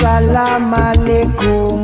Salam alaikum.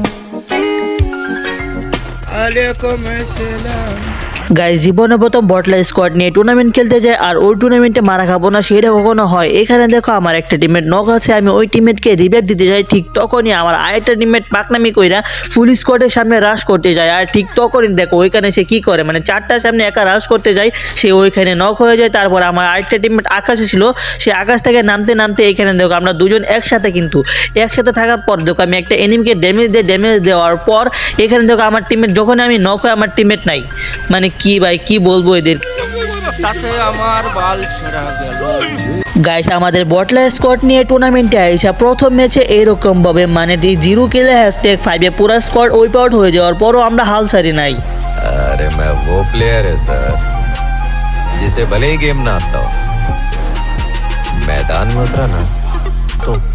আলাইকুম আসসালাম guys জীবনে প্রথম বটলা স্কোয়াড নিয়ে টুর্নামেন্ট খেলতে যায় আর ওই টুর্নামেন্টে মারা খাব না, সেটা কখনো হয়। এখানে দেখো আমার একটা টিমের নখ আছে, আমি ওই টিমেটকে রিভাইভ দিতে যাই, ঠিক তখনই আমার আরেকটা টিমেট পাকনামি কইরা ফুল স্কোয়াডের সামনে রাশ করতে যায়। আর ঠিক তখনই দেখো ওইখানে সে কি করে মানে চারটার সামনে একা রাশ করতে যায়, সে ওইখানে নখ হয়ে যায়। তারপর আমার আরেকটা টিমমেট আকাশে ছিল, সে আকাশ থেকে নামতে নামতে এখানে দেখো আমরা দুজন একসাথে কিন্তু, একসাথে থাকার পর দেখো আমি একটা এনিমিকে ড্যামেজ দিয়ে ড্যামেজ দেওয়ার পর এখানে দেখো আমার টিমমেট যখন আমি নখ হয় আমার টিমেট নাই। মানে কি ভাই কি বলবো এদের তাতে আমার বাল ছেঁড়া গেল গাইস আমাদের বটলা স্কোয়াড নিয়ে টুর্নামেন্টে আইসা প্রথম ম্যাচে এইরকম ভাবে মানে জিরো কিলে হ্যাশট্যাগ ফাইভে পুরা স্কোয়াড ওয়েপ আউট হয়ে যাওয়ার পরও আমরা হাল ছাড়ি নাই अरे मैं वो प्लेयर है सर जिसे भले ही गेम ना आता हो मैदान में उतरा ना तो खलबली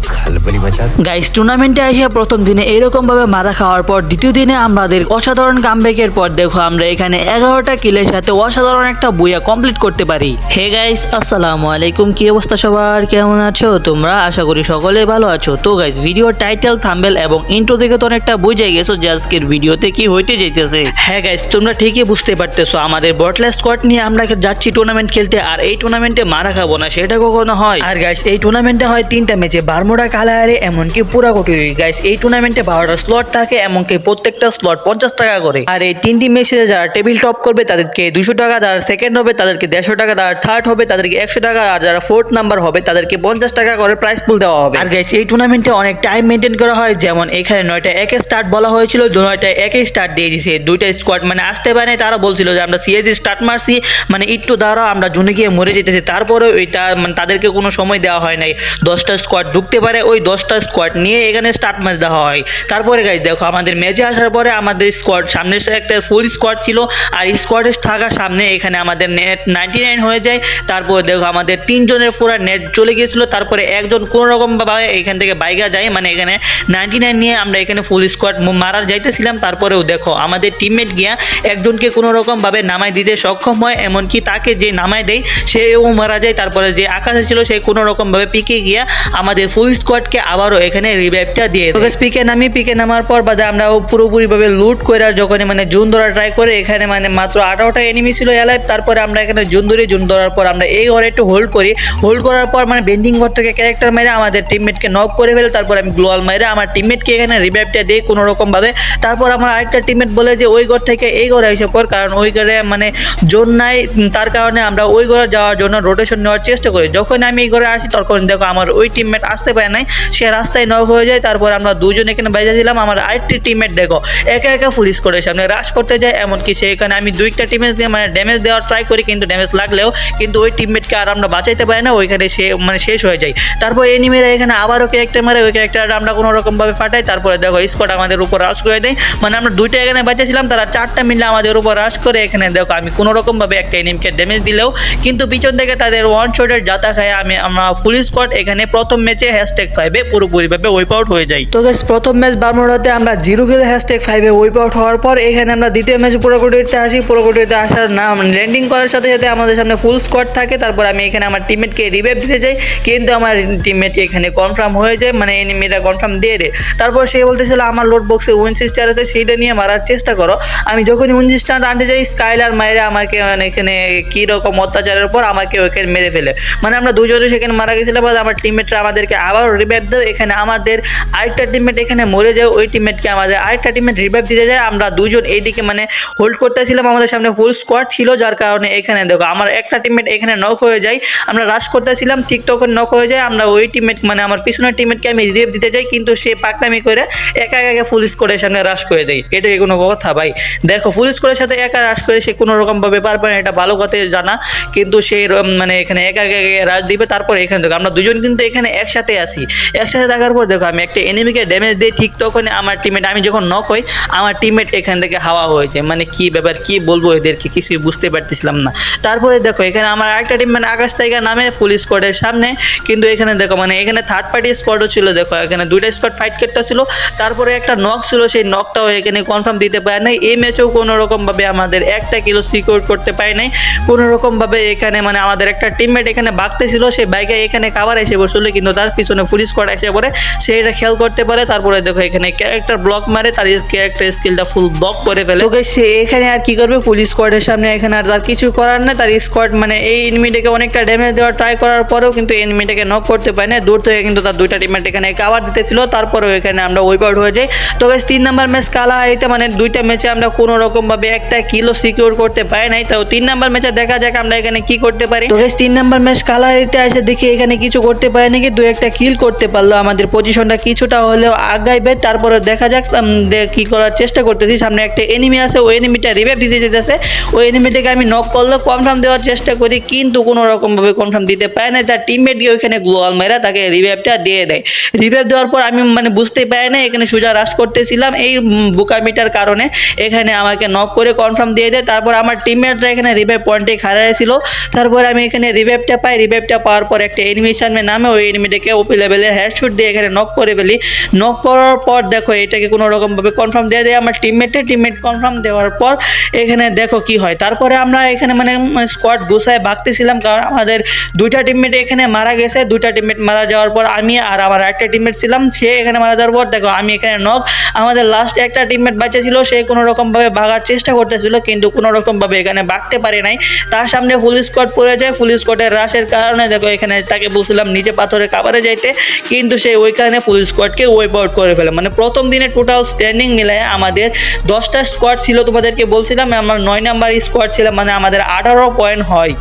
मचा दी। গাইস টুর্নামেন্টে আইসা প্রথম দিনে এরকম ভাবে মারা খাওয়ার পর দ্বিতীয় দিনে আমাদের অসাধারণ কামব্যাকের পর দেখো আমরা এখানে এগারোটা কিলের সাথে অসাধারণ একটা বইয়া কমপ্লিট করতে পারি। হে গাইস আসসালামু আলাইকুম। কি অবস্থা সবার? কেমন আছো তোমরা? আশা করি সকলে ভালো আছো। তো গাইস ভিডিও টাইটেল থাম্বেল এবং ইন্ট্রো দেখে তো অনেকটা বুঝে গেছো যে আজকের ভিডিওতে কি হইতে যাইতেছে। হ্যাঁ গাইস তোমরা ঠিকই বুঝতে পারতেছো, আমাদের বটলা স্কোয়াড নিয়ে আমরা যাচ্ছি টুর্নামেন্ট খেলতে, আর এই টুর্নামেন্টে মারা খাব না, সেটা কখনো হয়। আর গাইস এই টুর্নামেন্টে হয় তিনটা ম্যাচে বারমোডা কালারে এমনকি পুরা কোটি। গাইস এই টুর্নামেন্টে বারোটা স্লট থাকে, এমনকি প্রত্যেকটা স্লট পঞ্চাশ টাকা করে। আর এই তিনটি ম্যাচে যারা টেবিল টপ করবে, তাদেরকে দুশো টাকা যারা সেকেন্ড হবে তাদেরকে দেড়শো টাকা যারা থার্ড হবে তাদেরকে একশো টাকা আর যারা ফোর্থ নাম্বার হবে, তাদেরকে পঞ্চাশ টাকা করে প্রাইস পুল দেওয়া হবে। আর গাইস এই টুর্নামেন্টে অনেক টাইম মেনটেন করা হয়, যেমন এখানে নয়টা একে স্টার্ট বলা হয়েছিল, দু নয়টা একে স্টার্ট দিয়ে দিছে। দুইটা স্কোয়াড মানে আসতে পারে তারা বলছিল যে আমরা সিএসি স্টার্ট মারছি মানে একটু দ্বারা আমরা জুনে গিয়ে মরে যেতেছি। তারপরে ওইটা মানে তাদেরকে কোনো সময় দেওয়া হয় নাই। দশটা স্কোয়াড ঢুকতে পারে ওই দশটা স্কোয়াড নিয়ে এখানে স্টার্ট ম্যাচ দেওয়া হয়। তারপরে গাইজ দেখো, আমাদের ম্যাচে আসার পরে আমাদের স্কোয়াড সামনে একটা ফুল স্কোয়াড ছিল। আর স্কোয়াডের থাকার সামনে এখানে আমাদের নেট নাইনটি নাইন হয়ে যায়। তারপরে দেখো, আমাদের তিনজনের পুরো নেট চলে গিয়েছিল। তারপরে একজন কোনো রকম ভাবে এখান থেকে বাইকা যায়। মানে এখানে নাইনটি নাইন নিয়ে আমরা এখানে ফুল স্কোয়াড মারার যাইতেছিলাম। তারপরেও দেখো, আমাদের টিমমেট গিয়া একজনকে কোনো রকম ভাবে নামাই দিতে সক্ষম হয়। এমনকি তাকে যে নামায় দেয়, সেও মারা যায়। তারপরে যে আকাশে ছিল, সে কোনো রকম ভাবে পিকে গিয়া আমাদের ফুল স্কোয়াডকে আবারও এখানে রিভাইভটা দিয়ে তোকে পিকে নামি পিকে নামার পর বাদে আমরা পুরোপুরিভাবে লুট করে যখন মানে জুন ধরা ট্রাই করে, এখানে মানে মাত্র আঠারোটা এনিমি ছিল এলাইভ তারপরে আমরা এখানে জুন ধরি, জুন ধরার পর আমরা এই ঘরে একটু হোল্ড করি। হোল্ড করার পর মানে বেন্ডিং ঘর থেকে ক্যারেক্টার মেরে আমাদের টিমমেটকে নক করে ফেলে, তারপর আমি গ্লোয়াল মেরে আমার টিমমেটকে এখানে রিভাইভটা দিই কোনো রকম ভাবে তারপর আমার আরেকটা টিমমেট বলে যে, ওই ঘর থেকে এই ঘরে এসে পর, কারণ ওই ঘরে মানে জোন নাই তার কারণে আমরা ওই ঘরে যাওয়ার জন্য রোটেশন নেওয়ার চেষ্টা করি। যখন আমি এই ঘরে আসি, তখন দেখো আমার ওই টিমমেট আসতে পারে নাই, সে রাস্তায় নক হয়ে যায়, তারপর আমরা দুজন এখানে বেজে দিলাম আমার আরেকটি টিমমেট দেখো, একা একা পুলিশ করে সামনে রাশ করতে যায় এমনকি সেখানে আমি দুইটা টিমেজ দিয়ে মানে ড্যামেজ দেওয়ার ট্রাই করি, কিন্তু ড্যামেজ লাগলেও, কিন্তু ওই টিমমেটকে আর আমরা বাঁচাইতে পারি না, ওইখানে সে মানে শেষ হয়ে যায়। তারপর এনিমেরা এখানে আবারও ক্যারেক্টার মারে, ওই ক্যারেক্টারটা আমরা কোনো রকম ভাবে ফাটাই, তারপরে দেখো স্কোয়াড আমাদের উপর রাশ করে দেয়। মানে আমরা দুইটা এখানে বাঁচাছিলাম তারা চারটা মিলে আমাদের উপর রাশ করে, এখানে দেখো আমি কোনো রকম ভাবে একটা এনিমকে ড্যামেজ দিলেও, কিন্তু পিছন থেকে তাদের ওয়ান শটের জাতা খায়, আমি, আমরা ফুল স্কোয়াড এখানে প্রথম ম্যাচে হ্যাশট্যাগ ফাইভে পুরোপুরিভাবে ওয়েপ আউট হয়ে যায়। তো গাইস প্রথম ম্যাচ বারমোড়াতে আমরা জিরো কিলো হ্যাশট্যাগ ফাইভে ওয়েপ আউট হওয়ার পর এখানে আমরা দ্বিতীয় ম্যাচ পুরোকুটিতে আসি। পুরোকুটিতে আসার নাম ল্যান্ডিং করার সাথে সাথে আমাদের সামনে ফুল স্কোয়াড থাকে। তারপর আমি এখানে আমার টিমমেটকে রিভাইভ দিতে যাই কিন্তু আমার টিমমেট এখানে কনফার্ম হয়ে যায় মানে এনিমিটা কনফার্ম দিয়ে দেয় তারপর সে বলতেছিল, আমার লোড বক্সে উইন সিস্টার আছে, সেইটা নিয়ে মারার চেষ্টা করো। আমি যখনই উইন সিস্টার আনতে যাই স্কাইলার মায়েরা আমাকে মানে এখানে কী রকম অত্যাচারের পর আমাকে ওখানে মেরে ফেলে। মানে আমরা দুজনে সেখানে মারা গেছিলাম আমার টিমমেটরা আমাদেরকে আবার রিভাইভ দেয় এখানে আমাদের আরেকটা টিমমেট এখানে মরে যায়, ওই টিমমেটকে আমাদের আরেকটা টিমমেট রিভাইভ দিতে যায়। আমরা দুজন এইদিকে মানে হোল্ড করতেছিলাম, আমাদের সামনে ফুল স্কোয়াড ছিল, যার কারণে এখানে দেখো আমার একটা টিমমেট এখানে নক হয়ে যায়। আমরা রাশ করতেছিলাম ঠিক তখন নক হয়ে যায়, আমরা ওই টিমমেট মানে আমার পিছনের টিমমেটকে আমি রিভাইভ দিতে যাই, কিন্তু সে পাকনামি করে একা একা ফুল স্কোয়াডের সামনে রাশ করে দেয়। এটা কোনো কথা ভাই? দেখো ফুল স্কোয়াডের সাথে একা রাশ করে সে কোনো রকম ভাবে পারবে না, এটা ভালো কথা জানা। কিন্তু সে মানে এখানে একা একা রাশ দিবে, তারপর এখানে দেখো আমরা দুজন কিন্তু এখানে একসাথে আসি একসাথে থাকার পর দেখো আমি একটা এনিমিকে ড্যামেজ দিই, ঠিক তখন আমার টিমমেট আমি যখন নক হই, আমার টিমমেট এখান থেকে হাওয়া হয়ে যায়। মানে কি ব্যাপার, কি বলব এদেরকে? কিছুই বুঝতে পারতেছিলাম না। তারপরে দেখো, এখানে আমার আরেকটা টিম মানে আকাশ থেকে নামে ফুল স্কোয়াডের সামনে। কিন্তু এখানে দেখো মানে এখানে থার্ড পার্টি স্কোয়াডও ছিল, দেখো, এখানে দুইটা স্কোয়াড ফাইট করতে ছিল। তারপরে একটা নক ছিল, সেই নকটাও এখানে কনফার্ম দিতে পারে নাই। এই ম্যাচেও কোনো রকমভাবে আমাদের একটা কিলো সিকিউর করতে পারে নাই। কোনো রকমভাবে এখানে মানে আমাদের একটা টিমমেট এখানে বাগতে ছিল সেই বাইকে এখানে কাবার এসে বসল, কিন্তু তার পিছনে ফুল স্কোয়াড এসে পড়ে সে এটা খেয়াল করতে পারে তারপরে দেখো এখানে ক্যারেক্টার ব্লক মারে তার ক্যারেক্টার স্কিলটা ফুল ব্লক করে ফেলে। ওকে সে এখানে আর কি করবে? ফুল স্কোয়াডের সামনে এখানে আর তার কিছু করার না তার স্কোয়াড মানে এই এনিমিটাকে অনেকটা ড্যামেজ দেওয়ার ট্রাই করার পরেও কিন্তু এনিমিটাকে নক করতে পারে না দূর থেকে কিন্তু তার দুইটা টিমমেট এখানে কাভার দিতেছিল তারপরেও এখানে আমরা ওয়েপ আউট হয়ে যাই। তো গাইস তিন নাম্বার ম্যাচ কালাহারিতে মানে দুইটা ম্যাচে আমরা কোনো রকম ভাবে একটা কিলো সিকিউর করতে পারি নাই। তো তিন নাম্বার ম্যাচে দেখা যাক আমরা এখানে কি করতে পারি। তো গাইস তিন নাম্বার ম্যাচ কালাহারিতে এসে দেখি এখানে কিছু করতে পারি নাকি? দু একটা কিল করতে পারল, আমাদের পজিশনটা কিছুটা হলেও আগাইবে। তারপরে দেখা যাক কি করার চেষ্টা করতেছি। সামনে একটা এনিমি আছে, ওই এনিমিটা রিভাইভ দিতে যেতেছে। ওই এনিমিটাকে আমি নক করলে কনফার্ম দেওয়ার চেষ্টা করি, কিন্তু কোনো রকমভাবে কনফার্ম দিতে পারে না তার টিমমেট গিয়ে ওইখানে গ্লোয়াল মেরা তাকে রিভাইভটা দিয়ে দেয়। রিভাইভ দেওয়ার পর আমি মানে বুঝতেই পারি না এখানে সোজা রাশ করতেছিলাম। এই বুকামিটার কারণে এখানে আমাকে নক করে কনফার্ম দিয়ে দেয়। তারপর আমার টিমমেটরা এখানে রিভাইভ পয়েন্টে হারিয়েছিল তারপর আমি এখানে রিভাইভটা পাই। রিভাইভটা পাওয়ার পর একটা এনিমির সামনে নামে, ওই এনিমিটাকে ওপি লেভেলে হেডশুট দিয়ে এখানে নক করে ফেলি। নক করার পর দেখো, এটাকে কোনো রকমভাবে কনফার্ম দিয়ে দেয়। আমার টিমমেটে টিমমেট কনফার্ম দেওয়ার পর এখানে দেখো কি হয়। তারপরে আমরা এখানে মানে স্কোয়াড গুছায় ভাগতেছিলাম, কারণ আমাদের দুইটা টিমমেট এখানে মারা গেছে। দুইটা টিমমেট মারা যাওয়ার পর আমি আর আমার একটা টিমমেট ছিলাম, সে এখানে মারা যাওয়ার পর দেখো, আমি এখানে নক আমাদের লাস্ট একটা টিমমেট বাঁচা ছিল, সে কোনো রকমভাবে ভাগার চেষ্টা করতেছিল, কিন্তু কোনো রকমভাবে এখানে ভাগতে পারে নাই। তার সামনে ফুল স্কোয়াড পড়ে যায়। ফুল স্কোয়াডের রাশের কারণে দেখো, এখানে তাকে বলছিলাম নিচে পাথরে কাবারে যাইতে। কিন্তু সে ওইখানে ফুল স্কোয়াডকে ওয়েপ আউট করে ফেলে। মানে প্রথম দিনে টোটাল স্ট্যান্ডিং মিলায় আমাদের দশটা স্কোয়াড ছিল তোমাদেরকে বলছিলাম, আমার নয় নাম্বার স্কোয়াড ছিল মানে আমাদের আঠারো পয়েন্ট হয়।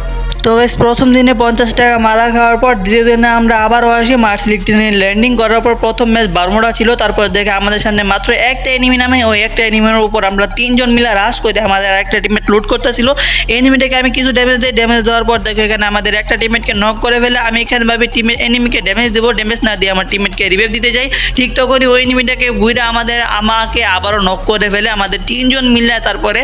তো গাইস প্রথম দিনে পঞ্চাশ টাকা মারা খাওয়ার পর দ্বিতীয় দিনে আমরা আবারও আসি মার্চ লিগ টেনে ল্যান্ডিং করার পর প্রথম ম্যাচ বারমোড়া ছিল, তারপর দেখে আমাদের সামনে মাত্র একটা এনিমি নামে, ওই একটা এনিমির উপর আমরা তিনজন মিলে রাশ করে আমাদের একটা টিমেট লুট করতেছিল। এনিমিটাকে আমি কিছু ড্যামেজ দিই ড্যামেজ দেওয়ার পর দেখো এখানে আমাদের একটা টিমেটকে নক করে ফেলে। আমি এখানে ভাবি টিমের এনিমিকে ড্যামেজ দেবো ড্যামেজ না দিয়ে আমার টিমেটকে রিভাইভ দিতে যাই। ঠিক তখনই ওই এনিমিটাকে বুইরা আমাদের আমাকে আবারও নক করে ফেলে। আমাদের তিনজন মিলে তারপরে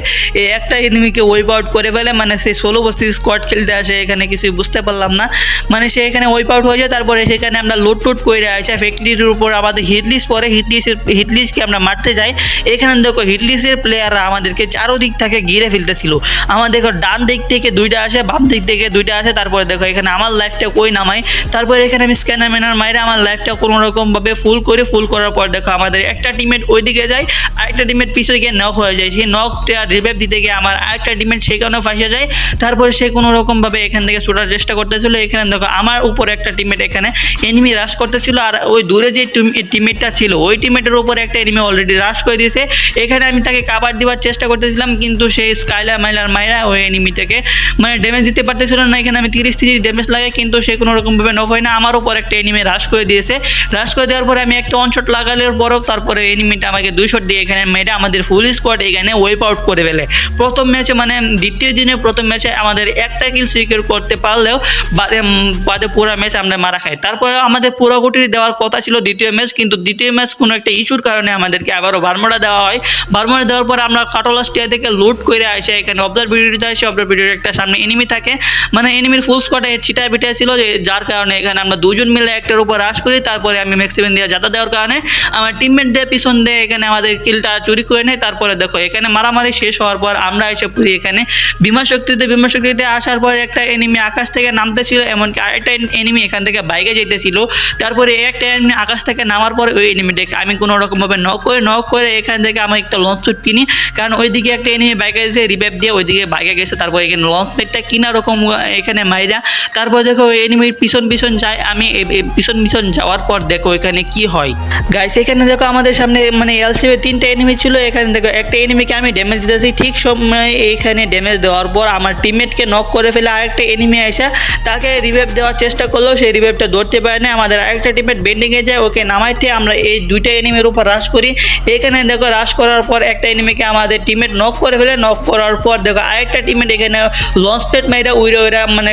একটা এনিমিকে ওয়েপ আউট করে ফেলে। মানে সেই ষোলো বস্তি স্কোয়াড খেলতে আসে। এখানে কিছুই বুঝতে পারলাম না। মানে সে এখানে ওয়েপ আউট হয়ে যায়, তারপরে সেখানে আমরা লোড টোট করে আসে ফ্যাক্টরির উপর আমাদের হিটলিস পরে হিটলিসের হিটলিসকে আমরা মারতে যাই। এখানে দেখো হিটলিসের প্লেয়াররা আমাদেরকে চারোদিক থেকে ঘিরে ফেলতেছিল। আমার দেখো ডান দিক থেকে দুইটা আসে, বাম দিক থেকে দুইটা আসে, তারপরে দেখো এখানে আমার লাইফটা কই নামাই তারপরে এখানে আমি স্ক্যানার ম্যানার মাইরে আমার লাইফটা কোনো রকমভাবে ফুল করে ফুল করার পর দেখো আমাদের একটা টিমেট ওইদিকে যায়, আরেকটা টিমেট পিছনে গিয়ে নক হয়ে যায়। সেই নকটা রিভাইভ দিতে গিয়ে আমার আরেকটা টিমেট সেখানেও ফাঁসে যায়। তারপরে সে কোনো রকমভাবে এখান থেকে ছোটার চেষ্টা করতেছিল। এখানে দেখো, আমার উপর একটা টিমেট এখানে এনিমি রাশ করতেছিল আর ওই দূরে যে টিমেটটা ছিল, ওই টিমেটের উপর একটা এনিমি অলরেডি রাশ করে দিয়েছে। এখানে আমি তাকে কাবার দেওয়ার চেষ্টা করতেছিলাম, কিন্তু সেই স্কাইলার মাইলার মাইরা ওই এনিমিটাকে মানে ড্যামেজ দিতে পারতেছিল না। এখানে আমি তিরিশ তিরিশ ড্যামেজ লাগে কিন্তু সে কোনো রকমভাবে নক হয় না। আমার উপর একটা এনিমি রাশ করে দিয়েছে। রাশ করে দেওয়ার পরে আমি একটা অন শট লাগানোর পরও তারপরে এনিমিটা আমাকে দুই শট দিয়ে এখানে মেয়েটা আমাদের ফুল স্কোয়াড এখানে ওয়েপ আউট করে ফেলে। প্রথম ম্যাচে মানে দ্বিতীয় দিনে প্রথম ম্যাচে আমাদের একটা কিল সিকিউর করতে পারলেও বাদে বাদে পুরো ম্যাচ আমরা মারা খাই। তারপরে আমাদের পুরো গুটি দেওয়ার কথা ছিল দ্বিতীয় ম্যাচ কিন্তু দ্বিতীয় ম্যাচ কোনো একটা ইস্যুর কারণে আমাদেরকে আবারও বারমোড়া দেওয়া হয়। বারমোড়া দেওয়ার পর আমরা কাটোলা স্টিয়া থেকে লুট করে আসে, এখানে অবজার ভিডিওতে আসে অবজার ভিডিওর একটা সামনে এনিমি থাকে। মানে এনিমির ফুল স্কোয়াডে চিটায় পিটায় ছিল যে, যার কারণে এখানে আমরা দুজন মিলে একটার উপর রাশ করি, তারপরে আমি ম্যাক্সিমেন দিয়ে যাতা দেওয়ার কারণে আমার টিমমেটদের পিছন দিয়ে এখানে আমাদের কিলটা চুরি করে নেয়। তারপরে দেখো, এখানে মারামারি শেষ হওয়ার পর আমরা এসে পড়ি এখানে বিমা শক্তিতে বিমা শক্তিতে আসার পর একটা এনিমি আকাশ থেকে নামতে ছিল এমনকি আরেকটা এনিমি এখান থেকে বাইকে যেতেছিল তারপরে একটা এনিমি আকাশ থেকে নামার পর ওই এনিমিটাকে আমি কোনো রকমভাবে নক করে নক করে এখান থেকে আমি একটা লঞ্চ প্যাড কিনি। কারণ ওইদিকে একটা এনিমি বাইকে গেছে রিভাইভ দিয়ে ওইদিকে বাইকে গেছে, তারপর এখানে লঞ্চ প্যাডটা কিনা রকম এখানে মাইরা। তারপর দেখো ওই এনিমির পিছন পিছন যায়, আমি পিছন পিছন যাওয়ার পর দেখো এখানে কি হয়। গাইস এখানে দেখো আমাদের সামনে মানে এলসিবি তিনটা এনিমি ছিল, এখানে দেখো একটা এনিমিকে আমি ড্যামেজ দিতেছি, ঠিক সময় এইখানে ড্যামেজ দেওয়ার পর আমার টিমমেটকে নক করে ফেলে আরেকটা এনিমি এসে তাকে রিভাইভ দেওয়ার চেষ্টা করলেও সেই রিভাইভটা ধরতে পারে না আমাদের আরেকটা টিমের বেন্ডিংয়ে যায়, ওকে নামাইতে আমরা এই দুইটা এনিমির উপর রাশ করি। এখানে দেখো রাশ করার পর একটা এনিমিকে আমাদের টিমমেট নক করে ফেলে। নক করার পর দেখো আরেকটা টিমের এখানে লঞ্চ প্যাড মাইরা উইরা উইরা মানে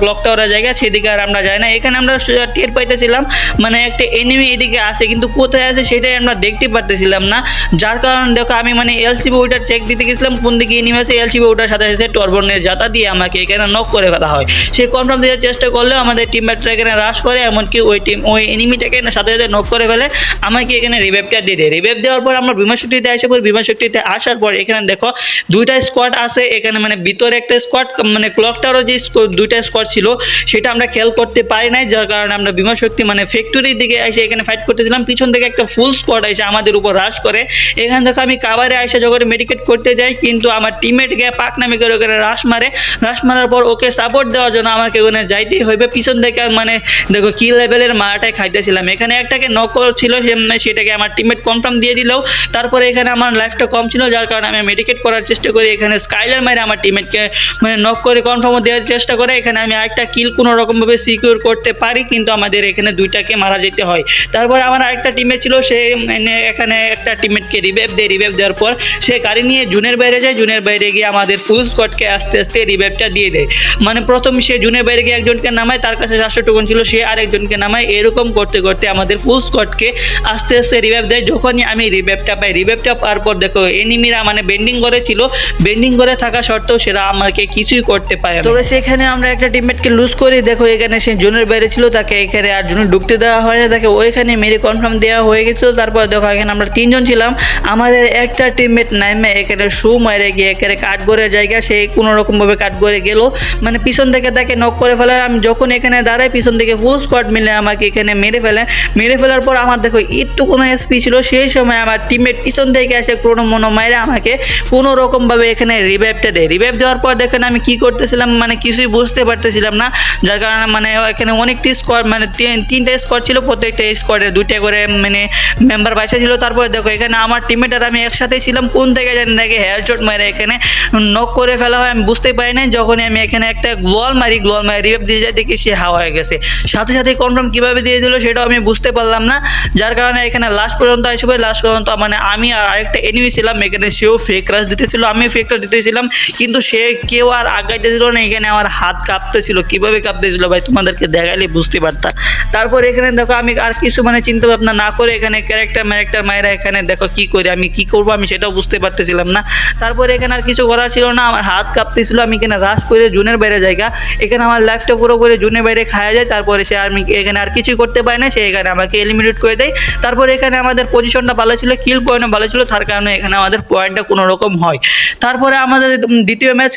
ক্লকটা ওরা জায়গা সেদিকে আর আমরা যাই না। এখানে আমরা টের পাইতেছিলাম মানে একটা এনিমি এদিকে আসে কিন্তু কোথায় আছে সেটাই আমরা দেখতে পারতেছিলাম না। যার কারণে দেখো আমি মানে এলসিবি ওইটার চেক দিতে গেছিলাম, কোন দিকে এনিমি আছে এলসিবি ওটার সাথে সাথে টর্বনের জাতা দিয়ে আমাকে এখানে নক করে ফেলা হয়। সেই কনফার্ম দেওয়ার চেষ্টা করলেও আমাদের টিম ব্যাটার এখানে রাশ করে, এমনকি ওই টিম ওই এনিমিটাকে সাথে সাথে নক করে ফেলে। আমাকে এখানে রিভাইভটা দিয়ে দেয়। রিভাইভ দেওয়ার পর আমরা বিমা শক্তিতে আসে পর বিমা শক্তিতে আসার পর এখানে দেখো দুইটা স্কোয়াড আছে। এখানে মানে ভিতরে একটা স্কোয়াড মানে ক্লকটারও যে squ- দুইটা স্কোয়াড ছিল, সেটা আমরা খেয়াল করতে পারি নাই, যার কারণে আমরা বিমা শক্তি মানে ফ্যাক্টরির দিকে এসে এখানে ফাইট করতেছিলাম। পিছন থেকে একটা ফুল স্কোয়াড এসে আমাদের উপর রাশ করে। এখান থেকে আমি কাভারে এসে যখন মেডিকেট করতে যাই, কিন্তু আমার টিমমেট গিয়ে পাক নামে করে ওখানে রাশ মারে। রাশ মারার পর ওকে সাপোর্ট দেওয়ার জন্য আমাকে ওখানে যাইতেই হইবে। পিছন থেকে মানে দেখো, কি লেভেলের মারাটাই খাইতেছিলাম। এখানে একটাকে নক ছিল, সে- সেটাকে আমার টিমমেট কনফার্ম দিয়ে দিলেও তারপরে এখানে আমার লাইফটা কম ছিল, যার কারণে আমি মেডিকেট করার চেষ্টা করি। এখানে স্কাইলার মারে আমার টিমমেটকে মানে নক করে কনফার্মও দেওয়ার চেষ্টা করে। এখানে আমি আরেকটা কিল কোনো রকমভাবে সিকিউর করতে পারি, কিন্তু আমাদের এখানে দুইটাকে মারা যেতে হয়। তারপর আমার আরেকটা টিমমেট ছিল, সে মানে এখানে একটা টিমমেটকে রিভাইভ দেয়। রিভাইভ দেওয়ার পর সে গাড়ি নিয়ে জুনের বাইরে যায়। জুনের বাইরে গিয়ে আমাদের ফুল স্কোয়াডকে আস্তে আস্তে রিভাইভটা দিয়ে দেয়। মানে প্রথম সে জুনের বাইরে গিয়ে একজনকে নামায়, তার কাছে চারশো টোকন ছিল, সে আরেকজনকে নামায়। এরকম করতে করতে আমাদের ফুল স্কোয়াডকে আস্তে আস্তে রিভাইভ দেয়। যখনই আমি রিভাইভটা পাই রিভাইভটা পাওয়ার পর দেখো এনিমিরা মানে বেন্ডিং করে ছিল। বেন্ডিং করে থাকা সত্ত্বেও সেটা আমাকে কিছুই করতে পারে। তবে সেখানে আমরা একটা টিমমেটকে লুজ করি। দেখো, এখানে সে জুনের বাইরে ছিল, তাকে এখানে আর জোনে ঢুকতে দেওয়া হয় না। তাকে ওইখানে মেরে কনফার্ম দেওয়া হয়ে গেছিল। তারপর দেখো, এখানে আমরা তিনজন ছিলাম। আমাদের একটা টিমমেট নাইমে এখানে শু মারে গিয়ে, এখানে কাঠগড়ের জায়গা সে কোনো রকমভাবে কাঠগড়ে গেল। মানে পিছন থেকে তাকে নক করে ফেলে। আমি যখন এখানে দাঁড়াই, পিছন থেকে ফুল স্কোয়াড মিলে আমাকে এখানে মেরে ফেলে। মেরে ফেলার পর আমার দেখো একটু কোনো এসপি ছিল, সেই সময় আমার টিমমেট পিছন থেকে এসে কোনো মনো মাইরে আমাকে কোনো রকমভাবে এখানে রিভাইভটা দেয়। রিভাইভ দেওয়ার পর দেখেন আমি কি করতেছিলাম মানে কিছুই বুঝতে পারতেছিলাম না। যার কারণে মানে এখানে অনেকটি স্কোয়াড মানে তিন- তিনটা স্কোয়াড ছিল, প্রত্যেকটা স্কোয়াডে দুইটা করে মানে মেম্বার বাইসা ছিল। তারপরে দেখো এখানে আমার টিমমেট আর আমি একসাথেই ছিলাম। কোন থেকে জানি দেখে হেয়ার চোট মেরে এখানে নক করে ফেলা হয়, আমি বুঝতেই পারি না যখনই আমি এখানে একটা গ্লোয়াল মারি গ্লোয়াল মারি, রিভাইভ দিয়ে যায়, দেখি সে হাওয়া হয়ে গেছে। সাথে সাথে কনফার্ম কীভাবে দিয়ে দিল সেটাও আমি বুঝতে পারলাম না। যার কারণে এখানে লাস্ট পর্যন্ত আসবে লাস্ট পর্যন্ত মানে আমি আর আরেকটা এনিমি ছিলাম, এখানে সেও ফেক রাশ দিতেছিল আমি ফেক রাশ দিতেছিলাম, কিন্তু সে কেউ আর আগাইতেছিল না, এখানে আমার হাত কাঁপতেছিল। কীভাবে কাঁপতেছিল ভাই, তোমাদেরকে দেখালে বুঝতে পারতাম তারপর এখানে দেখো আমি আর কিছু মানে চিন্তা ভাবনা না করে এখানে ক্যারেক্টার ম্যারেক্টার মায়েরা এখানে দেখো কি করে, আমি কি করব আমি সেটাও বুঝতে পারতেছিলাম না। তারপরে এখানে আর কিছু করার ছিল না, আমার হাত কাঁপতেছিল, আমি এখানে রাশ করে জুনের বাইরে জায়গা, এখানে আমার লাইফটা পুরো করে জুনের বাইরে খাওয়া যায়, তারপরে সে আমি এখানে আর কিছুই করতে পারি না, সে এখানে আমাকে এলিমিনেট করে দেয়। তারপরে এখানে আমাদের পজিশনটা ভালো ছিল কিল পয়েন্টও ভালো ছিল, তার কারণে এখানে আমাদের পয়েন্টটা কোনো রকম হয়। তারপরে আমাদের দ্বিতীয় ম্যাচ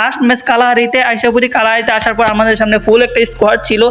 লাস্ট ম্যাচ কালাহারিতে, আইসাপুরি কালাহারিতে আসার পর আমাদের সামনে ফুল একটা স্কোয়াড ছিল।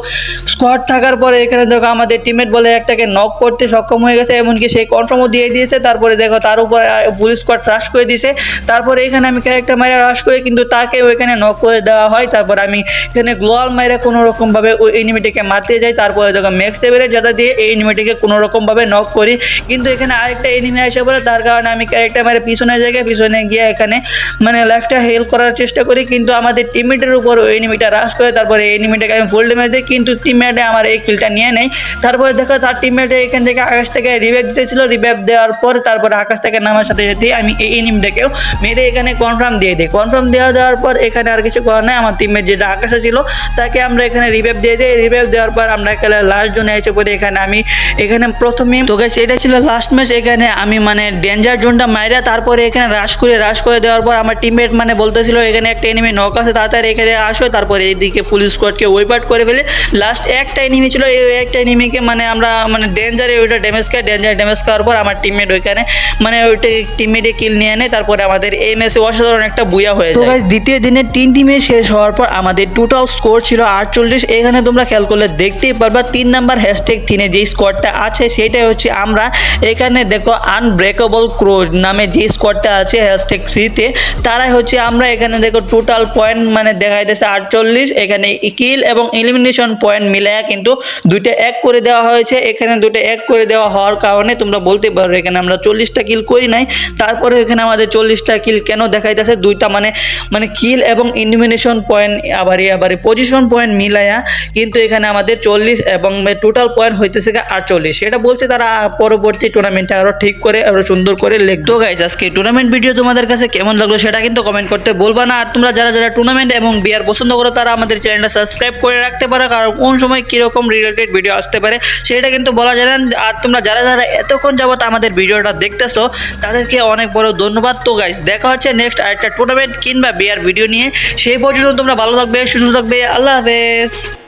স্কোয়াড থাকার পরে এখানে দেখো আমাদের টিমমেট বলে একটাকে নক করতে সক্ষম হয়ে গেছে, এমনকি সেই কনফার্মও দিয়ে দিয়েছে। তারপরে দেখো তার উপরে ফুল স্কোয়াড রাশ করে দিয়েছে। তারপরে এখানে আমি ক্যারেক্টার মাইরা রাশ করে কিন্তু তাকে ওইখানে নক করে দেওয়া হয়। তারপর আমি এখানে গ্লোয়াল মাইরা কোনো রকমভাবে ওই এনিমিটিকে মারতে যাই। তারপরে দেখো ম্যাক্স সেভেরে যাতা দিয়ে এই এনিমিটিকে কোনো রকমভাবে নক করি। কিন্তু এখানে আরেকটা এনিমি আসে পরে, তার কারণে আমি ক্যারেক্টার মারে পিছনে জায়গায়, পিছনে গিয়ে এখানে মানে লাইফটা হেল্প করার চেষ্টা করি। কিন্তু আমাদের টিমমেটের উপর ওই এনিমিটা রাশ করে, তারপরে এই এনিমিটাকে আমি ফুল ড্যামেজ দিই। কিন্তু টিমমেটে আমার এই কিলটা নিয়ে নেয় তারপরে দেখো তার টিমমেটে এখান থেকে আকাশ থেকে রিভাইভ দিতেছিল। রিভাইভ দেওয়ার পর তারপরে আকাশ থেকে নামার সাথে সাথে আমি এই এনিমিটাকেও মেরে এখানে কনফার্ম দিয়ে দিই। কনফার্ম দেওয়া দেওয়ার পর এখানে আর কিছু করার নাই। আমার টিমমেট যেটা আকাশে ছিল, তাকে আমরা এখানে রিভাইভ দিয়ে দিই। রিভাইভ দেওয়ার পর আমরা এখানে লাস্ট জোনে এসে পড়ি এখানে আমি এখানে প্রথমে তো গাইস এটা ছিল লাস্ট ম্যাচ এখানে আমি মানে ডেঞ্জার জোনটা মাইরা তারপরে এখানে রাশ করে রাশ করে দেওয়ার পর আমার টিমমেট মানে বলতেছিল, এখানে একটা এনিমি নক আছে, তাড়াতাড়ি এখানে আসো। তারপরে এইদিকে ফুল স্কোয়াডকে ওয়েপ আউট করে ফেলে। লাস্ট একটা এনিমি ছিল এই একটা এনিমিকে মানে আমরা মানে ডেঞ্জারে ওইটা ড্যামেজ খাই ডেঞ্জার ড্যামেজ খাওয়ার পর আমার টিমমেট ওইখানে মানে ওইটা টিমমেটে কিল নিয়ে নেয় তারপরে আমাদের এই ম্যাচে অসাধারণ একটা বুয়া হয়ে যায়। তো দ্বিতীয় দিনে তিন টিমে শেষ হওয়ার পর আমাদের টোটাল স্কোর ছিল আটচল্লিশ। এখানে তোমরা খেয়াল করলে দেখতেই পারবা তিন নাম্বার হ্যাশট্যাগ থিনে যেই স্কোয়াডটা আছে সেটাই হচ্ছে আমরা। এখানে দেখো আনব্রেকেবল ক্রোজ নামে যে স্কোয়াডটা আছে হ্যাশট্যাগ থ্রিতে তারাই হচ্ছে আমরা। এখানে দেখো টোটাল পয়েন্ট মানে দেখা যাচ্ছে আটচল্লিশ। এখানে কিল এবং এলিমিনেশন পয়েন্ট মিলায়া কিন্তু দুইটা এক করে দেওয়া হয়েছে। এখানে দুটো এক করে দেওয়া হওয়ার কারণে তোমরা বলতে পারো, এখানে আমরা চল্লিশটা কিল করি নাই। তারপরে এখানে আমাদের চল্লিশটা কিল কেন দেখাইতেছে? দুইটা মানে মানে কিল এবং ইলিমিনেশন পয়েন্ট আবারই আবারই পজিশন পয়েন্ট মিলায়া কিন্তু এখানে আমাদের চল্লিশ এবং টোটাল পয়েন্ট হইতেছে আটচল্লিশ। সেটা বলছে তারা পরবর্তী টুর্নামেন্টে আরও ঠিক করে আরও সুন্দর করে লিখবে। তো গাইজ আজকে টুর্নামেন্ট ভিডিও তোমাদের কাছে কেমন লাগল সেটা কিন্তু কমেন্ট করতে বলবা না। আর তোমরা যারা যারা টুর্নামেন্ট এবং বিয়ার পছন্দ করো, তারা আমাদের চ্যানেলটা সাবস্ক্রাইব করে রাখতে পারো। কারণ কোন সময় কীরকম রিলেটেড ভিডিও আসতে পারে। সেটা কিন্তু বলা যায় না। আর তোমরা যারা যারা এতক্ষণ যাবত আমাদের ভিডিওটা দেখতেছো, তাদেরকে অনেক বড় ধন্যবাদ। তো গাইজ দেখা হচ্ছে নেক্সট আরেকটা টুর্নামেন্ট কিংবা বিয়ার ভিডিও নিয়ে। সেই পর্যন্ত তোমরা ভালো থাকবে, সুস্থ থাকবে। আল্লাহ হাফেজ।